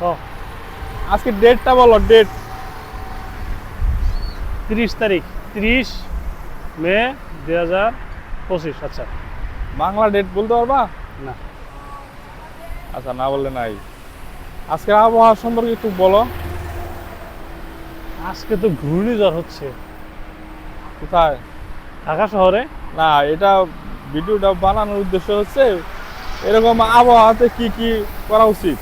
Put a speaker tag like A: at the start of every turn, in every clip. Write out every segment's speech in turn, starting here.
A: আজকে ডেটটা বলো ডেট
B: তিরিশ তারিখ তিরিশ মে দুই হাজার পঁচিশ আচ্ছা।
A: বাংলা ডেট বলতে পারবা?
B: না।
A: আচ্ছা না বললে নাই। আজকের আবহাওয়া সম্পর্কে একটু বলো।
B: আজকে তো ঘূর্ণিঝড় হচ্ছে।
A: কোথায়?
B: ঢাকা শহরে?
A: না এটা ভিডিওটা বানানোর উদ্দেশ্য হচ্ছে এরকম আবহাওয়াতে কি কি করা উচিত?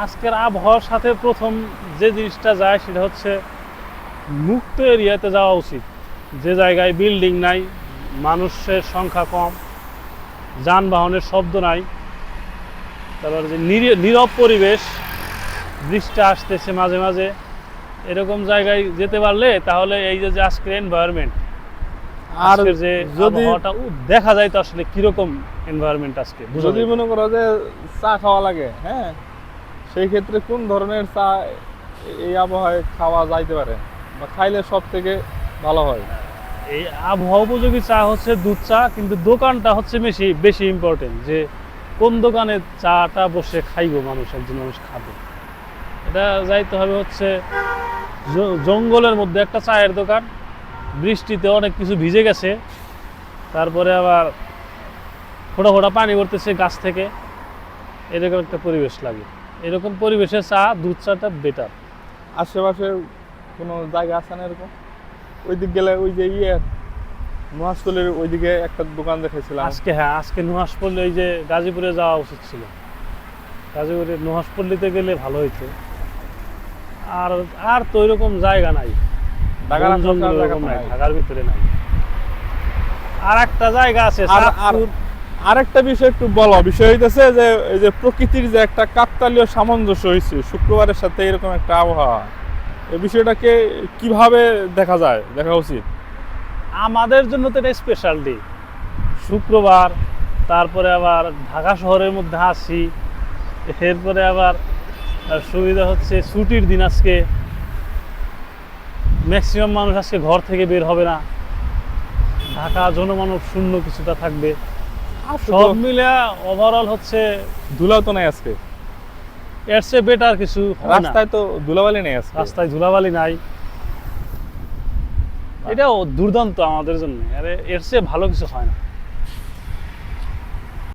B: আজকের আবহাওয়ার সাথে প্রথম যে জিনিসটা যায় সেটা হচ্ছে মুক্ত এরিয়াতে যাওয়া উচিত। যে জায়গায় বিল্ডিং নাই মানুষের সংখ্যা কম যানবাহনের শব্দ নাই তারপর যে নিরি- নীরব পরিবেশ বৃষ্টি আসতেছে মাঝে মাঝে এরকম জায়গায় যেতে পারলে তাহলে এই যে আজকের এনভায়রনমেন্ট
A: আর
B: যে
A: যদি
B: দেখা যায় তো আসলে কীরকম এনভায়রনমেন্ট আজকে
A: যদি মনে করো যে চা খাওয়া লাগে হ্যাঁ? সেই ক্ষেত্রে কোন ধরনের চা এই আবহাওয়ায় খাওয়া যাইতে পারে বা খাইলে সব থেকে ভালো হয়?
B: এই আবহাওয়া উপযোগী চা হচ্ছে দুধ চা, কিন্তু দোকানটা হচ্ছে বেশি বেশি ইম্পর্টেন্ট যে কোন দোকানে চাটা বসে খাইবো মানুষ, একজন মানুষ খাবে। এটা যাইতে হবে হচ্ছে জঙ্গলের মধ্যে একটা চায়ের দোকান, বৃষ্টিতে অনেক কিছু ভিজে গেছে, তারপরে আবার ফোটা ফোটা পানি পড়তেছে গাছ থেকে, এরকম একটা পরিবেশ লাগে। এরকম পরিবেশে চা দুধ চাটা বেটার
A: আশেপাশে কোনো জায়গা আছে না এরকম? ওই দিক গেলে ওই যে ইয়ে মহাস্থলের ওইদিকে একটা দোকান দেখেছিলাম
B: আজকে হ্যাঁ আজকে নুহাসপল্লী ওই যে গাজীপুরে যাওয়া উচিত ছিল। গাজীপুরে নুহাসপল্লীতে গেলে ভালো হইতো। আর আর তো ওইরকম জায়গা নাই।
A: ঢাকার
B: ভিতরে নাই। আর একটা জায়গা আছে
A: আর। আরেকটা বিষয় একটু বলো। বিষয় হইতেছে যে, এই যে প্রকৃতির যে একটা কাকতালীয় সামঞ্জস্য হয়েছে শুক্রবারের সাথে এরকম একটা আবহাওয়া, এই বিষয়টাকে কীভাবে দেখা যায়, দেখা উচিত?
B: আমাদের জন্য তো এটা স্পেশাল ডে শুক্রবার, তারপরে আবার ঢাকা শহরের মধ্যে আসি, এরপরে আবার সুবিধা হচ্ছে ছুটির দিন আজকে। ম্যাক্সিমাম মানুষ আজকে ঘর থেকে বের হবে না। ঢাকা জনমানব শূন্য কিছুটা থাকবে। সব মিলে ওভারঅল হচ্ছে
A: ধুলাও তো নাই আজকে।
B: এর চেয়ে বেটার কিছু
A: রাস্তায় তো ধুলাবালি নেই আজকে।
B: রাস্তায় ধুলাবালি নাই। এটা দুর্দান্ত আমাদের জন্য। আরে এর চেয়ে ভালো কিছু হয় না।